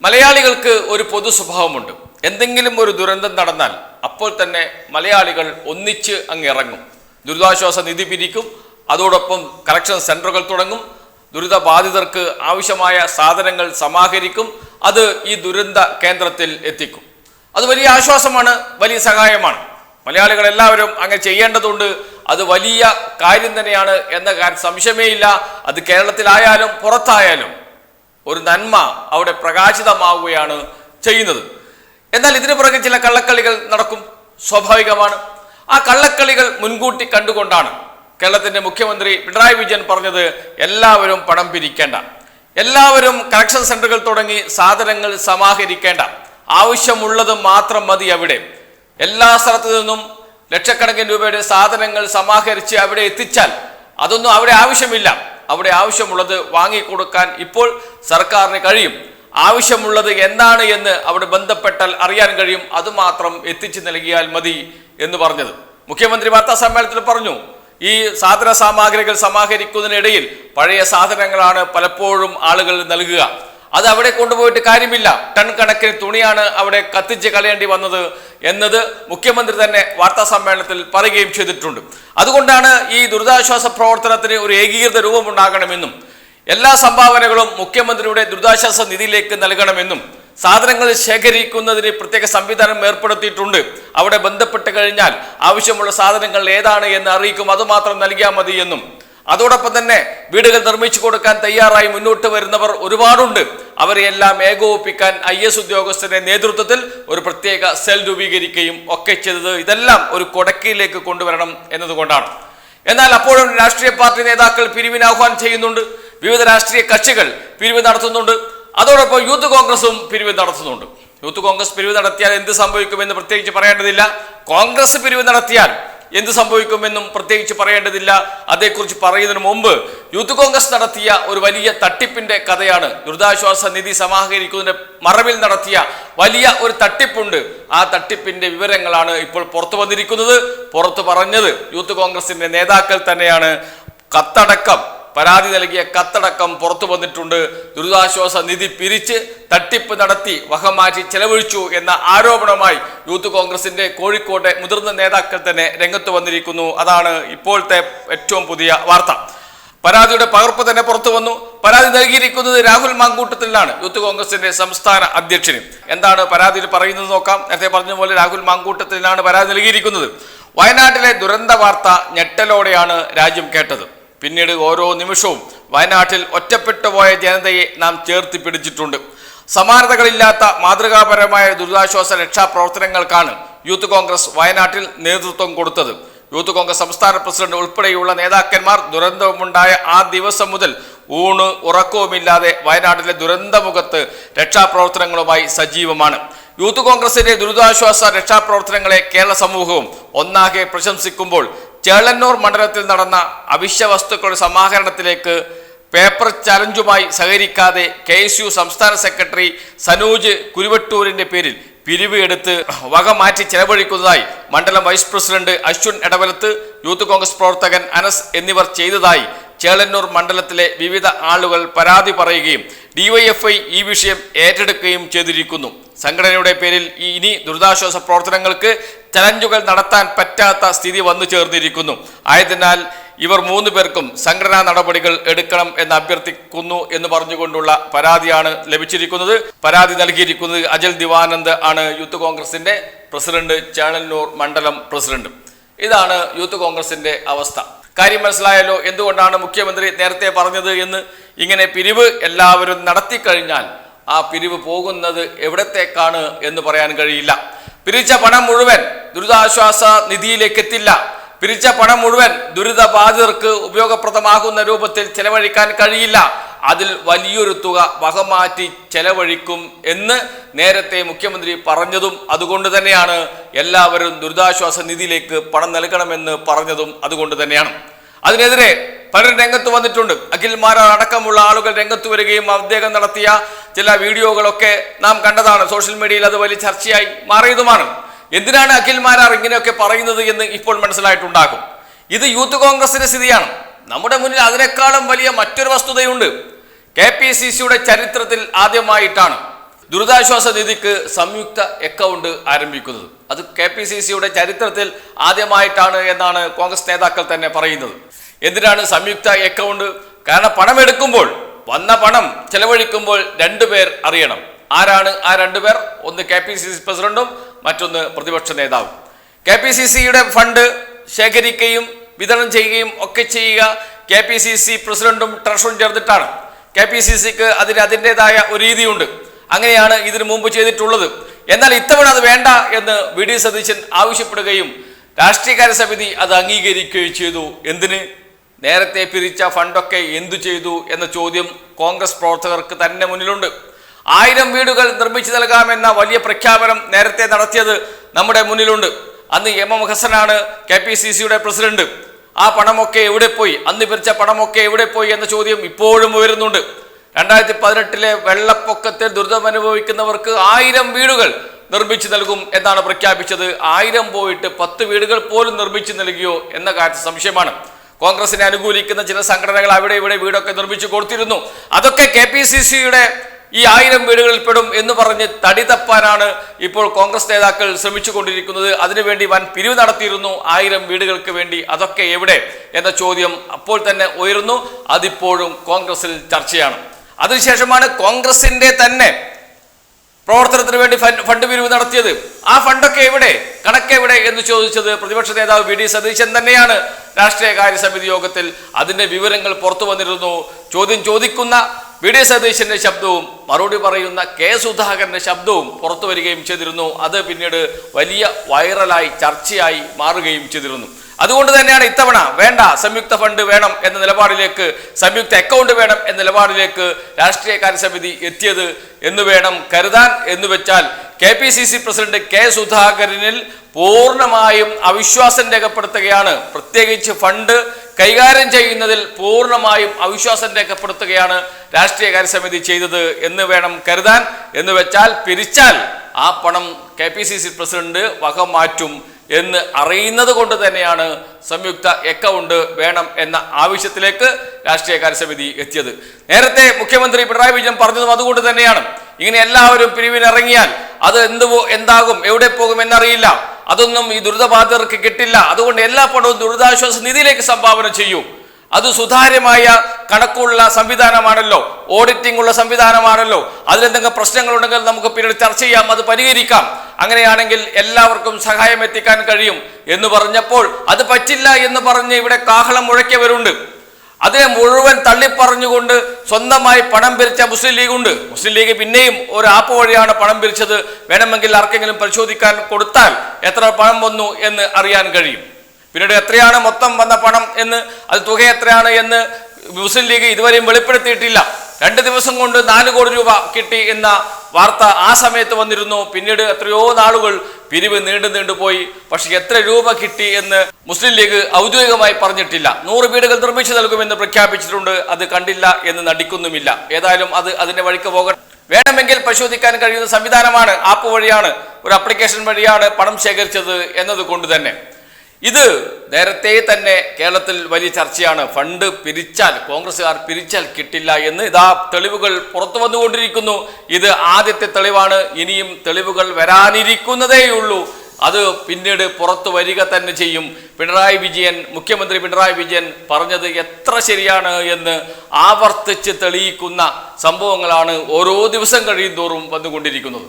മലയാളികൾക്ക് ഒരു പൊതു സ്വഭാവമുണ്ട്. എന്തെങ്കിലും ഒരു ദുരന്തം നടന്നാൽ അപ്പോൾ തന്നെ മലയാളികൾ ഒന്നിച്ച് അങ്ങ് ഇറങ്ങും. ദുരിതാശ്വാസ നിധി പിരിക്കും അതോടൊപ്പം കളക്ഷൻ സെന്ററുകൾ തുടങ്ങും. ദുരിതബാധിതർക്ക് ആവശ്യമായ സാധനങ്ങൾ സമാഹരിക്കും അത് ഈ ദുരന്ത കേന്ദ്രത്തിൽ എത്തിക്കും. അത് വലിയ ആശ്വാസമാണ് വലിയ സഹായമാണ്. മലയാളികൾ എല്ലാവരും അങ്ങനെ ചെയ്യേണ്ടതുണ്ട് അത് വലിയ കാര്യം തന്നെയാണ് എന്ന സംശയമേ ഇല്ല. അത് കേരളത്തിലായാലും പുറത്തായാലും ഒരു നന്മ അവിടെ പ്രകാശിതമാവുകയാണ് ചെയ്യുന്നത്. എന്നാൽ ഇതിനു പുറകെ ചില കള്ളക്കളികൾ നടക്കും. സ്വാഭാവികമാണ്. ആ കള്ളക്കളികൾ മുൻകൂട്ടി കണ്ടുകൊണ്ടാണ്. കേരളത്തിന്റെ മുഖ്യമന്ത്രി പിണറായി വിജയൻ പറഞ്ഞത് എല്ലാവരും പണം പിരിക്കേണ്ട. എല്ലാവരും കളക്ഷൻ സെന്ററുകൾ തുടങ്ങി സാധനങ്ങൾ സമാഹരിക്കേണ്ട. ആവശ്യമുള്ളത് മാത്രം മതി അവിടെ. എല്ലാ സ്ഥലത്തു നിന്നും ലക്ഷക്കണക്കിന് രൂപയുടെ സാധനങ്ങൾ സമാഹരിച്ച് അവിടെ എത്തിച്ചാൽ അതൊന്നും അവിടെ ആവശ്യമില്ല. അവിടെ ആവശ്യമുള്ളത് വാങ്ങിക്കൊടുക്കാൻ ഇപ്പോൾ സർക്കാരിന് കഴിയും. ആവശ്യമുള്ളത് എന്താണ് എന്ന് അവിടെ ബന്ധപ്പെട്ടാൽ അറിയാൻ കഴിയും. അതുമാത്രം എത്തിച്ചു നൽകിയാൽ മതി എന്ന് പറഞ്ഞത്. മുഖ്യമന്ത്രി വാർത്താ സമ്മേളനത്തിൽ പറഞ്ഞു ഈ സാധന സാമഗ്രികൾ സമാഹരിക്കുന്നതിനിടയിൽ പഴയ സാധനങ്ങളാണ് പലപ്പോഴും ആളുകൾ നൽകുക. അത് അവിടെ കൊണ്ടുപോയിട്ട് കാര്യമില്ല. ടൺ കണക്കിന് തുണിയാണ് അവിടെ കത്തിച്ച് കളയേണ്ടി വന്നത് എന്നത് മുഖ്യമന്ത്രി തന്നെ വാർത്താ സമ്മേളനത്തിൽ പറയുകയും ചെയ്തിട്ടുണ്ട്. അതുകൊണ്ടാണ് ഈ ദുരിതാശ്വാസ പ്രവർത്തനത്തിന് ഒരു ഏകീകൃത രൂപമുണ്ടാകണമെന്നും എല്ലാ സംഭാവനകളും മുഖ്യമന്ത്രിയുടെ ദുരിതാശ്വാസ നിധിയിലേക്ക് നൽകണമെന്നും സാധനങ്ങൾ ശേഖരിക്കുന്നതിന് പ്രത്യേക സംവിധാനം ഏർപ്പെടുത്തിയിട്ടുണ്ട്. അവിടെ ബന്ധപ്പെട്ട് കഴിഞ്ഞാൽ ആവശ്യമുള്ള സാധനങ്ങൾ ഏതാണ് എന്ന് അറിയിക്കും. അതുമാത്രം നൽകിയാൽ മതി എന്നും അതോടൊപ്പം തന്നെ വീടുകൾ നിർമ്മിച്ചു കൊടുക്കാൻ തയ്യാറായി മുന്നോട്ട് വരുന്നവർ ഒരുപാടുണ്ട്. അവരെയെല്ലാം ഏകോപിപ്പിക്കാൻ ഐ എസ് ഉദ്യോഗസ്ഥരുടെ നേതൃത്വത്തിൽ ഒരു പ്രത്യേക സെൽ രൂപീകരിക്കുകയും ഒക്കെ ചെയ്തത് ഇതെല്ലാം ഒരു കൊടക്കിയിലേക്ക് കൊണ്ടുവരണം എന്നതുകൊണ്ടാണ്. എന്നാൽ അപ്പോഴും രാഷ്ട്രീയ പാർട്ടി നേതാക്കൾ പിരിവിന് ആഹ്വാനം ചെയ്യുന്നുണ്ട്. വിവിധ രാഷ്ട്രീയ കക്ഷികൾ പിരിവ് നടത്തുന്നുണ്ട്. അതോടൊപ്പം യൂത്ത് കോൺഗ്രസും പിരിവ് നടത്തുന്നുണ്ട്. യൂത്ത് കോൺഗ്രസ് പിരിവ് നടത്തിയാൽ എന്ത് സംഭവിക്കുമെന്ന് പ്രത്യേകിച്ച് പറയേണ്ടതില്ല. കോൺഗ്രസ് പിരിവ് നടത്തിയാൽ എന്ത് സംഭവിക്കുമെന്നും പ്രത്യേകിച്ച് പറയേണ്ടതില്ല. അതേക്കുറിച്ച് പറയുന്നതിന് മുമ്പ് യൂത്ത് കോൺഗ്രസ് നടത്തിയ ഒരു വലിയ തട്ടിപ്പിന്റെ കഥയാണ് ദുരിതാശ്വാസ നിധി സമാഹരിക്കുന്നതിന്റെ മറവിൽ നടത്തിയ വലിയ ഒരു തട്ടിപ്പുണ്ട്. ആ തട്ടിപ്പിന്റെ വിവരങ്ങളാണ് ഇപ്പോൾ പുറത്തു വന്നിരിക്കുന്നത്. പുറത്തു പറഞ്ഞത് യൂത്ത് കോൺഗ്രസിന്റെ നേതാക്കൾ തന്നെയാണ്. കത്തടക്കം പരാതി നൽകിയ കത്തടക്കം പുറത്തു വന്നിട്ടുണ്ട്. ദുരിതാശ്വാസ നിധി പിരിച്ച് തട്ടിപ്പ് നടത്തി വകമാറ്റി ചെലവഴിച്ചു എന്ന ആരോപണമായി യൂത്ത് കോൺഗ്രസിന്റെ കോഴിക്കോട്ടെ മുതിർന്ന നേതാക്കൾ തന്നെ രംഗത്ത് വന്നിരിക്കുന്നു. അതാണ് ഇപ്പോഴത്തെ ഏറ്റവും പുതിയ വാർത്ത. പരാതിയുടെ പകർപ്പ് തന്നെ പുറത്തു വന്നു. പരാതി നൽകിയിരിക്കുന്നത് രാഹുൽ മാങ്കൂട്ടത്തിലാണ് യൂത്ത് കോൺഗ്രസിന്റെ സംസ്ഥാന അധ്യക്ഷന്. എന്താണ് പരാതിയിൽ പറയുന്നത് നോക്കാം. നേരത്തെ പറഞ്ഞ പോലെ രാഹുൽ മാങ്കൂട്ടത്തിലാണ് പരാതി നൽകിയിരിക്കുന്നത്. വയനാട്ടിലെ ദുരന്ത വാർത്ത ഞെട്ടലോടെയാണ് രാജ്യം കേട്ടത്. പിന്നീട് ഓരോ നിമിഷവും വയനാട്ടിൽ ഒറ്റപ്പെട്ടു പോയ ജനതയെ നാം ചേർത്ത് പിടിച്ചിട്ടുണ്ട്. സമാനതകളില്ലാത്ത മാതൃകാപരമായ ദുരിതാശ്വാസ രക്ഷാപ്രവർത്തനങ്ങൾക്കാണ് യൂത്ത് കോൺഗ്രസ് വയനാട്ടിൽ നേതൃത്വം കൊടുത്തത്. യൂത്ത് കോൺഗ്രസ് സംസ്ഥാന പ്രസിഡന്റ് ഉൾപ്പെടെയുള്ള നേതാക്കന്മാർ ദുരന്തമുണ്ടായ ആ ദിവസം മുതൽ ഊണ് ഉറക്കവുമില്ലാതെ വയനാട്ടിലെ ദുരന്തമുഖത്ത് രക്ഷാപ്രവർത്തനങ്ങളുമായി സജീവമാണ്. യൂത്ത് കോൺഗ്രസിന്റെ ദുരിതാശ്വാസ രക്ഷാപ്രവർത്തനങ്ങളെ കേരള സമൂഹവും ഒന്നാകെ പ്രശംസിക്കുമ്പോൾ ചേളന്നൂർ മണ്ഡലത്തിൽ നടന്ന അവശ്യ വസ്തുക്കളുടെ സമാഹരണത്തിലേക്ക് പേപ്പർ ചലഞ്ചുമായി സഹകരിക്കാതെ കെ എസ് യു സംസ്ഥാന സെക്രട്ടറി സനൂജ് കുരുവട്ടൂരിന്റെ പേരിൽ പിരിവ് എടുത്ത് വക മാറ്റി ചെലവഴിക്കുന്നതായി മണ്ഡലം vice president Ashwin Edavalath youth Congress പ്രവർത്തകൻ അനസ് എന്നിവർ ചെയ്തതായി ചേളന്നൂർ മണ്ഡലത്തിലെ വിവിധ ആളുകൾ പരാതി പറയുകയും ഡിവൈഎഫ്ഐ ഈ വിഷയം ഏറ്റെടുക്കുകയും ചെയ്തിരിക്കുന്നു. സംഘടനയുടെ പേരിൽ ഇനി ദുരിതാശ്വാസ പ്രവർത്തനങ്ങൾക്ക് ചലഞ്ചുകൾ നടത്താൻ പറ്റാത്ത സ്ഥിതി വന്നു ചേർന്നിരിക്കുന്നു. ആയതിനാൽ ഇവർ മൂന്ന് പേർക്കും സംഘടനാ നടപടികൾ എടുക്കണം എന്ന് അഭ്യർത്ഥിക്കുന്നു എന്ന് പറഞ്ഞുകൊണ്ടുള്ള പരാതിയാണ് ലഭിച്ചിരിക്കുന്നത്. പരാതി നൽകിയിരിക്കുന്നത് അജൽ ദിവാനന്ദ് ആണ് യൂത്ത് കോൺഗ്രസിന്റെ പ്രസിഡന്റ് ചേണന്നൂർ മണ്ഡലം പ്രസിഡന്റ്. ഇതാണ് യൂത്ത് കോൺഗ്രസിന്റെ അവസ്ഥ. കാര്യം മനസ്സിലായല്ലോ എന്തുകൊണ്ടാണ് മുഖ്യമന്ത്രി നേരത്തെ പറഞ്ഞത് എന്ന് ഇങ്ങനെ പിരിവ് എല്ലാവരും നടത്തി കഴിഞ്ഞാൽ ആ പിരിവ് പോകുന്നത് എവിടത്തേക്കാണ് എന്ന് പറയാൻ കഴിയില്ല. പിരിച്ച പണം മുഴുവൻ ദുരിതാശ്വാസ നിധിയിലേക്ക് എത്തില്ല. പിരിച്ച പണം മുഴുവൻ ദുരിതബാധിതർക്ക് ഉപയോഗപ്രദമാകുന്ന രൂപത്തിൽ ചെലവഴിക്കാൻ കഴിയില്ല. അതിൽ വലിയൊരു തുക വകമാറ്റി ചെലവഴിക്കും എന്ന് നേരത്തെ മുഖ്യമന്ത്രി പറഞ്ഞതും അതുകൊണ്ട് തന്നെയാണ് എല്ലാവരും ദുരിതാശ്വാസ നിധിയിലേക്ക് പണം നൽകണമെന്ന് പറഞ്ഞതും അതുകൊണ്ട് തന്നെയാണ്. അതിനെതിരെ പലരും രംഗത്ത് വന്നിട്ടുണ്ട്. അഖിൽമാരാർ അടക്കമുള്ള ആളുകൾ രംഗത്ത് വരികയും അദ്ദേഹം നടത്തിയ ചില വീഡിയോകളൊക്കെ നാം കണ്ടതാണ്. സോഷ്യൽ മീഡിയയിൽ അത് വലിയ ചർച്ചയായി മാറിയതുമാണ്. എന്തിനാണ് അഖിൽമാരാർ ഇങ്ങനെയൊക്കെ പറയുന്നത് എന്ന് ഇപ്പോൾ മനസ്സിലായിട്ടുണ്ടാകും. ഇത് യൂത്ത് കോൺഗ്രസിന്റെ സ്ഥിതിയാണ്. നമ്മുടെ മുന്നിൽ അതിനേക്കാളും വലിയ മറ്റൊരു വസ്തുതയുണ്ട്. കെ പി സി സിയുടെ ചരിത്രത്തിൽ ആദ്യമായിട്ടാണ് ദുരിതാശ്വാസ നിധിക്ക് സംയുക്ത അക്കൗണ്ട് ആരംഭിക്കുന്നത്. അത് കെ പി സി സിയുടെ ചരിത്രത്തിൽ ആദ്യമായിട്ടാണ് എന്നാണ് കോൺഗ്രസ് നേതാക്കൾ തന്നെ പറയുന്നത്. എന്തിനാണ് സംയുക്ത അക്കൗണ്ട് കാരണം പണം എടുക്കുമ്പോൾ വന്ന പണം ചെലവഴിക്കുമ്പോൾ രണ്ടുപേർ അറിയണം. ആരാണ്? ആ രണ്ടുപേർ ഒന്ന് കെ പി സി സി പ്രസിഡന്റും മറ്റൊന്ന് പ്രതിപക്ഷ നേതാവും. കെ പി സി സിയുടെ ഫണ്ട് ശേഖരിക്കുകയും വിതരണം ചെയ്യുകയും ഒക്കെ ചെയ്യുക കെ പി സി സി പ്രസിഡന്റും ട്രഷറും ചേർന്നിട്ടാണ്. കെ പി സി സിക്ക് അതിന് അതിന്റെതായ ഒരു രീതിയുണ്ട്. അങ്ങനെയാണ് ഇതിനു മുമ്പ് ചെയ്തിട്ടുള്ളത്. എന്നാൽ ഇത്തവണ അത് വേണ്ട എന്ന് വി ഡി സതീശൻ ആവശ്യപ്പെടുകയും രാഷ്ട്രീയകാര്യ സമിതി അത് അംഗീകരിക്കുകയും ചെയ്തു. എന്തിന്? നേരത്തെ പിരിച്ച ഫണ്ടൊക്കെ എന്തു ചെയ്തു എന്ന ചോദ്യം കോൺഗ്രസ് പ്രവർത്തകർക്ക് തന്നെ മുന്നിലുണ്ട്. ആയിരം വീടുകൾ നിർമ്മിച്ചു നൽകാമെന്ന വലിയ പ്രഖ്യാപനം നേരത്തെ നടത്തിയത് നമ്മുടെ മുന്നിലുണ്ട്. അന്ന് എം എം ഹസനാണ് കെ പി സി സിയുടെ പ്രസിഡന്റ്. ആ പണമൊക്കെ എവിടെ പോയി? അന്ന് പിരിച്ച പണമൊക്കെ എവിടെ പോയി എന്ന ചോദ്യം ഇപ്പോഴും ഉയരുന്നുണ്ട്. രണ്ടായിരത്തി പതിനെട്ടിലെ വെള്ളപ്പൊക്കത്തിൽ ദുരിതമനുഭവിക്കുന്നവർക്ക് ആയിരം വീടുകൾ നിർമ്മിച്ചു നൽകും എന്നാണ് പ്രഖ്യാപിച്ചത്. ആയിരം പോയിട്ട് പത്ത് വീടുകൾ പോലും നിർമ്മിച്ചു നൽകിയോ എന്ന കാര്യത്തിൽ സംശയമാണ്. കോൺഗ്രസിനെ അനുകൂലിക്കുന്ന ചില സംഘടനകൾ അവിടെ ഇവിടെ വീടൊക്കെ നിർമ്മിച്ചു കൊടുത്തിരുന്നു. അതൊക്കെ കെ പി സി സിയുടെ ഈ ആയിരം വീടുകളിൽ പെടും എന്ന് പറഞ്ഞ് തടി തപ്പാനാണ് ഇപ്പോൾ കോൺഗ്രസ് നേതാക്കൾ ശ്രമിച്ചുകൊണ്ടിരിക്കുന്നത്. അതിനുവേണ്ടി വൻ പിരിവ് നടത്തിയിരുന്നു ആയിരം വീടുകൾക്ക് വേണ്ടി. അതൊക്കെ എവിടെ എന്ന ചോദ്യം അപ്പോൾ തന്നെ ഉയർന്നു അതിപ്പോഴും കോൺഗ്രസിൽ ചർച്ചയാണ്. അതിനുശേഷമാണ് കോൺഗ്രസിന്റെ തന്നെ പ്രവർത്തനത്തിന് വേണ്ടി ഫണ്ട് പിരിവ് നടത്തിയത്. ആ ഫണ്ടൊക്കെ എവിടെ? കണക്ക് എവിടെ എന്ന് ചോദിച്ചത് പ്രതിപക്ഷ നേതാവ് വി ഡി സതീശൻ തന്നെയാണ് രാഷ്ട്രീയ കാര്യ സമിതി യോഗത്തിൽ. അതിന്റെ വിവരങ്ങൾ പുറത്തു വന്നിരുന്നു. ചോദ്യം ചോദിക്കുന്ന വി ഡി സതീശന്റെ ശബ്ദവും മറുപടി പറയുന്ന കെ സുധാകരന്റെ ശബ്ദവും പുറത്തു വരികയും ചെയ്തിരുന്നു. അത് പിന്നീട് വലിയ വൈറലായി ചർച്ചയായി മാറുകയും ചെയ്തിരുന്നു. അതുകൊണ്ട് തന്നെയാണ് ഇത്തവണ വേണ്ട സംയുക്ത ഫണ്ട് വേണം എന്ന നിലപാടിലേക്ക് സംയുക്ത അക്കൗണ്ട് വേണം എന്ന നിലപാടിലേക്ക് രാഷ്ട്രീയകാര്യ സമിതി എത്തിയത് എന്ന് വേണം കരുതാൻ എന്ന് വെച്ചാൽ K P C C president K സുധാകരനിൽ പൂർണമായും അവിശ്വാസം രേഖപ്പെടുത്തുകയാണ്. പ്രത്യേകിച്ച് ഫണ്ട് കൈകാര്യം ചെയ്യുന്നതിൽ പൂർണമായും അവിശ്വാസം രേഖപ്പെടുത്തുകയാണ് രാഷ്ട്രീയകാര്യ സമിതി ചെയ്തത് എന്ന് വേണം കരുതാൻ. എന്ന് വെച്ചാൽ പിരിച്ചാൽ ആ പണം K P C C president വക മാറ്റും എന്ന് അറിയുന്നത് കൊണ്ട് തന്നെയാണ് സംയുക്ത അക്കൗണ്ട് വേണം എന്ന ആവശ്യത്തിലേക്ക് രാഷ്ട്രീയകാര്യ സമിതി എത്തിയത്. നേരത്തെ മുഖ്യമന്ത്രി പിണറായി വിജയൻ പറഞ്ഞതും അതുകൊണ്ട് തന്നെയാണ്. ഇങ്ങനെ എല്ലാവരും പിരിവിനിറങ്ങിയാൽ അത് എന്ത് എന്താകും എവിടെ പോകും എന്നറിയില്ല. അതൊന്നും ഈ ദുരിതബാധിതർക്ക് കിട്ടില്ല. അതുകൊണ്ട് എല്ലാ പണവും ദുരിതാശ്വാസ നിധിയിലേക്ക് സംഭാവന ചെയ്യൂ. അത് സുതാര്യമായ കണക്കുള്ള സംവിധാനമാണല്ലോ. ഓഡിറ്റിംഗ് ഉള്ള സംവിധാനമാണല്ലോ. അതിലെന്തെങ്കിലും പ്രശ്നങ്ങളുണ്ടെങ്കിൽ നമുക്ക് പിന്നീട് ചർച്ച ചെയ്യാം അത് പരിഹരിക്കാം. അങ്ങനെയാണെങ്കിൽ എല്ലാവർക്കും സഹായം എത്തിക്കാൻ കഴിയും എന്ന് പറഞ്ഞപ്പോൾ അത് പറ്റില്ല എന്ന് പറഞ്ഞ് ഇവിടെ കാഹളം മുഴക്കിയവരുണ്ട്. അതിനെ മുഴുവൻ തള്ളിപ്പറഞ്ഞുകൊണ്ട് സ്വന്തമായി പണം പിരിച്ച മുസ്ലിം ലീഗ് ഉണ്ട്. മുസ്ലിം ലീഗ് പിന്നെയും ഒരു ആപ്പ് വഴിയാണ് പണം പിരിച്ചത്. വേണമെങ്കിൽ ആർക്കെങ്കിലും പരിശോധിക്കാൻ കൊടുത്താൽ എത്ര പണം വന്നു എന്ന് അറിയാൻ കഴിയും. പിന്നീട് എത്രയാണ് മൊത്തം വന്ന പണം എന്ന് അത് തുക എത്രയാണ് എന്ന് മുസ്ലിം ലീഗ് ഇതുവരെയും വെളിപ്പെടുത്തിയിട്ടില്ല. രണ്ട് ദിവസം കൊണ്ട് നാല് കോടി രൂപ കിട്ടി എന്ന വാർത്ത ആ സമയത്ത് വന്നിരുന്നു. പിന്നീട് എത്രയോ നാളുകൾ പിരിവ് നീണ്ടു നീണ്ടുപോയി പക്ഷെ എത്ര രൂപ കിട്ടി എന്ന് മുസ്ലിം ലീഗ് ഔദ്യോഗികമായി പറഞ്ഞിട്ടില്ല. നൂറ് വീടുകൾ നിർമ്മിച്ചു നൽകുമെന്ന് പ്രഖ്യാപിച്ചിട്ടുണ്ട്. അത് കണ്ടില്ല എന്ന് നടിക്കുന്നുമില്ല. ഏതായാലും അത് അതിന്റെ വഴിക്ക് പോകണം വേണമെങ്കിൽ പരിശോധിക്കാൻ കഴിയുന്ന സംവിധാനമാണ് ആപ്പ് വഴിയാണ്. ഒരു അപ്ലിക്കേഷൻ വഴിയാണ് പണം ശേഖരിച്ചത് എന്നത് തന്നെ. ഇത് നേരത്തെ തന്നെ കേരളത്തിൽ വലിയ ചർച്ചയാണ്. ഫണ്ട് പിരിച്ചാൽ കോൺഗ്രസ്സുകാർ പിരിച്ചാൽ കിട്ടില്ല എന്ന് ഇതാ തെളിവുകൾ പുറത്തു വന്നുകൊണ്ടിരിക്കുന്നു. ഇത് ആദ്യത്തെ തെളിവാണ്. ഇനിയും തെളിവുകൾ വരാനിരിക്കുന്നതേയുള്ളൂ. അത് പിന്നീട് പുറത്തു വരിക തന്നെ ചെയ്യും. പിണറായി വിജയൻ മുഖ്യമന്ത്രി പിണറായി വിജയൻ പറഞ്ഞത് എത്ര ശരിയാണ് എന്ന് ആവർത്തിച്ച് തെളിയിക്കുന്ന സംഭവങ്ങളാണ് ഓരോ ദിവസം കഴിയും തോറും വന്നുകൊണ്ടിരിക്കുന്നത്.